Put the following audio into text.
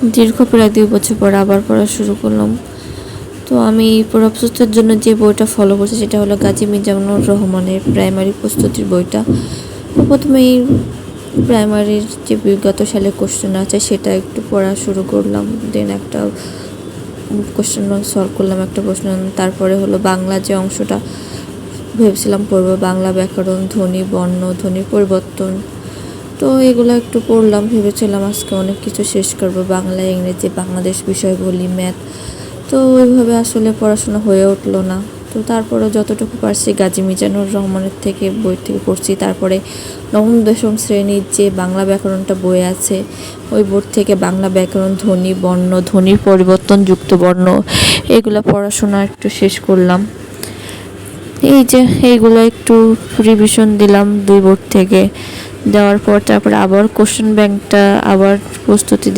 দীর্ঘ প্রায় দুই বছর পর আবার পড়া শুরু করলাম। তো আমি প্রস্তুতির জন্য যে বইটা ফলো করছি, সেটা হলো গাজী মিজানুর রহমানের প্রাইমারি প্রস্তুতির বইটা। প্রথমেই প্রাইমারির যে বিগত সালে কোশ্চেন আছে, সেটা একটু পড়া শুরু করলাম। দেন একটা কোশ্চেন সলভ করলাম, একটা প্রশ্ন। তারপরে হলো বাংলা যে অংশটা, ভেবেছিলাম পড়ব বাংলা ব্যাকরণ, ধ্বনি, বর্ণ ধ্বনির পরিবর্তন। তো এগুলো একটু পড়লাম, ভেবেছিলাম আজকে অনেক কিছু শেষ করব, বাংলা, ইংরেজি, বাংলাদেশ বিষয়গুলি, ম্যাথ। তো ওইভাবে আসলে পড়াশোনা হয়ে উঠল না। তো তারপরে যতটুকু পারছি গাজী মিজানুর রহমানের থেকে বই থেকে পড়ছি। তারপরে নবম, দশম শ্রেণির যে বাংলা ব্যাকরণটা বই আছে, ওই বোর্ড থেকে বাংলা ব্যাকরণ, ধ্বনি, বর্ণ, ধ্বনির পরিবর্তন, যুক্ত বর্ণ, এগুলো পড়াশোনা একটু শেষ করলাম। এই যে, এইগুলো একটু রিভিশন দিলাম দুই বোর্ড থেকে। দেওয়ার পর তারপর আবার কোশ্চেন ব্যাংকটা আবার প্রস্তুতি